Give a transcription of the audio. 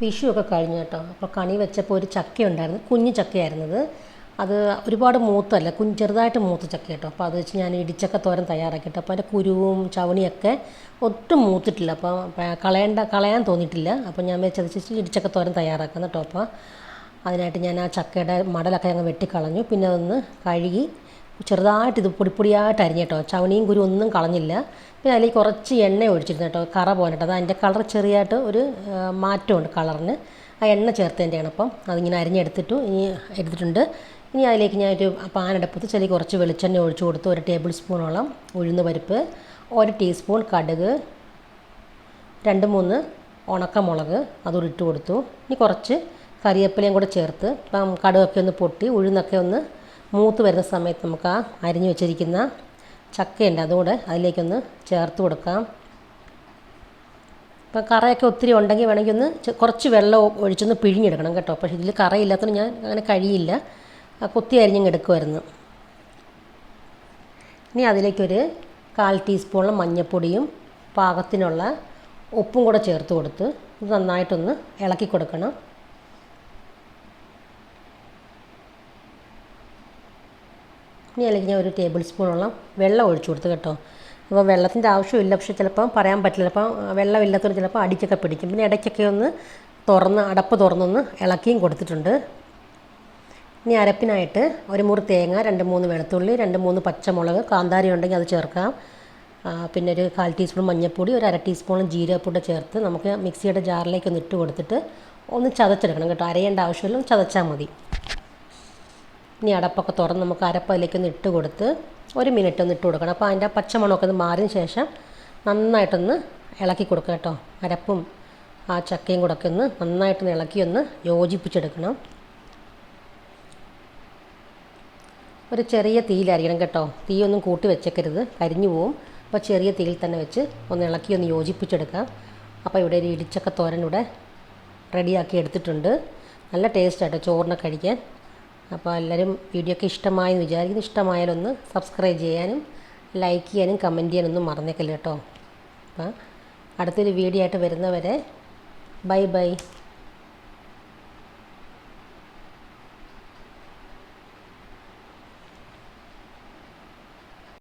വിഷു ഒക്കെ കഴിഞ്ഞു കേട്ടോ. അപ്പോൾ കണി വെച്ചപ്പോൾ ഒരു ചക്ക ഉണ്ടായിരുന്നു കുഞ്ഞു ചക്കയായിരുന്നത്. അത് ഒരുപാട് മൂത്തല്ല കുഞ്ഞ് ചെറുതായിട്ട് മൂത്ത ചക്ക കേട്ടോ. അപ്പോൾ അത് വെച്ച് ഞാൻ ഇടിച്ചക്ക തോരൻ തയ്യാറാക്കിയിട്ട് അപ്പോൾ അതിന്റെ കുരുവും ചവണിയൊക്കെ ഒട്ടും മൂത്തിട്ടില്ല. അപ്പോൾ കളയേണ്ട കളയാൻ തോന്നിയിട്ടില്ല. അപ്പോൾ ഞാൻ വെച്ചത് ഇടിച്ചക്ക തോരൻ തയ്യാറാക്കുന്നു കേട്ടോ. അപ്പോൾ അതിനായിട്ട് ഞാൻ ആ ചക്കയുടെ മടലൊക്കെ അങ്ങ് വെട്ടിക്കളഞ്ഞു. പിന്നെ അതൊന്ന് കഴുകി ചെറുതായിട്ട് ഇത് പൊടിപ്പൊടിയായിട്ട് അരിഞ്ഞു കേട്ടോ. ചവണിയും കുരു ഒന്നും കളഞ്ഞില്ല. പിന്നെ അതിലേക്ക് കുറച്ച് എണ്ണ ഒഴിച്ചിരുന്നു കേട്ടോ. കറ പോലെട്ടോ അത് അതിന്റെ കളർ ചെറിയായിട്ട് ഒരു മാറ്റമുണ്ട് കളറിന്. ആ എണ്ണ ചേർത്തതിന്റെയാണ് അപ്പം. അതിങ്ങനെ അരിഞ്ഞെടുത്തിട്ടു ഇനി എടുത്തിട്ടുണ്ട്. ഇനി അതിലേക്ക് ഞാൻ ഒരു പാനെടുപ്പത്ത് ചെറിയ കുറച്ച് വെളിച്ചെണ്ണ ഒഴിച്ചു കൊടുത്തു. ഒരു ടേബിൾ സ്പൂണോളം ഉഴുന്ന് പരിപ്പ് ഒരു ടീസ്പൂൺ കടുക് രണ്ട് മൂന്ന് ഉണക്കമുളക് അതുകൂടി ഇട്ട് കൊടുത്തു. ഇനി കുറച്ച് കറിവേപ്പിലയും കൂടെ ചേർത്ത് ഇപ്പം കടുകൊക്കെ ഒന്ന് പൊട്ടി ഉഴുന്നൊക്കെ ഒന്ന് മൂത്ത് വരുന്ന സമയത്ത് നമുക്ക് ആ അരിഞ്ഞു വെച്ചിരിക്കുന്ന ചക്കയുണ്ട്. അതുകൂടെ അതിലേക്കൊന്ന് ചേർത്ത് കൊടുക്കാം. ഇപ്പം കറയൊക്കെ ഒത്തിരി ഉണ്ടെങ്കിൽ വേണമെങ്കിൽ ഒന്ന് കുറച്ച് വെള്ളം ഒഴിച്ചൊന്ന് പിഴിഞ്ഞെടുക്കണം കേട്ടോ. പക്ഷേ ഇതിൽ കറയില്ലാത്തതുകൊണ്ട് ഞാൻ അങ്ങനെ കഴിയില്ല. ആ കുത്തി അരിഞ്ഞങ്ങ് എടുക്കുമായിരുന്നു ഇനി അതിലേക്കൊരു കാൽ ടീസ്പൂണുള്ള മഞ്ഞൾപ്പൊടിയും പാകത്തിനുള്ള ഉപ്പും കൂടെ ചേർത്ത് കൊടുത്ത് ഇത് നന്നായിട്ടൊന്ന് ഇളക്കി കൊടുക്കണം. ഇനി അല്ലെങ്കിൽ ഞാൻ ഒരു ടേബിൾ സ്പൂണോളം വെള്ളം ഒഴിച്ചു കൊടുത്തു കേട്ടോ. അപ്പോൾ വെള്ളത്തിന്റെ ആവശ്യമില്ല പക്ഷേ ചിലപ്പോൾ പറയാൻ പറ്റില്ല. ചിലപ്പോൾ വെള്ളമില്ലാത്തവർ ചിലപ്പോൾ അടിക്കൊക്കെ പിടിക്കും. പിന്നെ ഇടയ്ക്കൊക്കെ ഒന്ന് തുറന്ന് അടപ്പ് തുറന്നൊന്ന് ഇളക്കിയും കൊടുത്തിട്ടുണ്ട്. ഇനി അരപ്പിനായിട്ട് ഒരു മുറി തേങ്ങ രണ്ട് മൂന്ന് വെളുത്തുള്ളി രണ്ട് മൂന്ന് പച്ചമുളക് കാന്താരി ഉണ്ടെങ്കിൽ അത് ചേർക്കാം. പിന്നെ ഒരു കാൽ ടീസ്പൂൺ മഞ്ഞൾപ്പൊടി ഒരു അര ടീസ്പൂൺ ജീരകപ്പൊടി ചേർത്ത് നമുക്ക് മിക്സിയുടെ ജാറിലേക്ക് ഒന്ന് ഇട്ട് കൊടുത്തിട്ട് ഒന്ന് ചതച്ചെടുക്കണം കേട്ടോ. അരയേണ്ട ആവശ്യമില്ല ചതച്ചാൽ മതി. ഇനി അടപ്പൊക്കെ തുറന്ന് നമുക്ക് അരപ്പ് അതിലേക്കൊന്ന് ഇട്ട് കൊടുത്ത് ഒരു മിനിറ്റ് ഒന്ന് ഇട്ട് കൊടുക്കണം. അപ്പോൾ അതിന്റെ പച്ചമണമൊക്കെ ഒന്ന് മാറിയതിന് ശേഷം നന്നായിട്ടൊന്ന് ഇളക്കി കൊടുക്കുക കേട്ടോ. അരപ്പും ആ ചക്കയും കൂടെ ഒക്കെ ഒന്ന് നന്നായിട്ടൊന്ന് ഇളക്കി ഒന്ന് യോജിപ്പിച്ചെടുക്കണം. ഒരു ചെറിയ തീയിലായിരിക്കണം കേട്ടോ. തീയൊന്നും കൂട്ടി വെച്ചേക്കരുത്. കരിഞ്ഞു പോവും. അപ്പോൾ ചെറിയ തീയിൽ തന്നെ വെച്ച് ഒന്ന് ഇളക്കി ഒന്ന് യോജിപ്പിച്ചെടുക്കാം. അപ്പോൾ ഇവിടെ ഒരു ഇടിച്ചക്ക തോരൻ ഇവിടെ റെഡിയാക്കി എടുത്തിട്ടുണ്ട്. നല്ല ടേസ്റ്റ് ആട്ടോ ചോറിനെ കഴിക്കാൻ. അപ്പോൾ എല്ലാവരും വീഡിയോ ഒക്കെ ഇഷ്ടമായെന്ന് വിചാരിക്കുന്നു. ഇഷ്ടമായാലൊന്ന് സബ്സ്ക്രൈബ് ചെയ്യാനും ലൈക്ക് ചെയ്യാനും കമന്റ് ചെയ്യാനൊന്നും മറന്നേക്കല്ല കേട്ടോ. അപ്പം അടുത്തൊരു വീഡിയോ ആയിട്ട് വരുന്നവരെ ബൈ ബൈ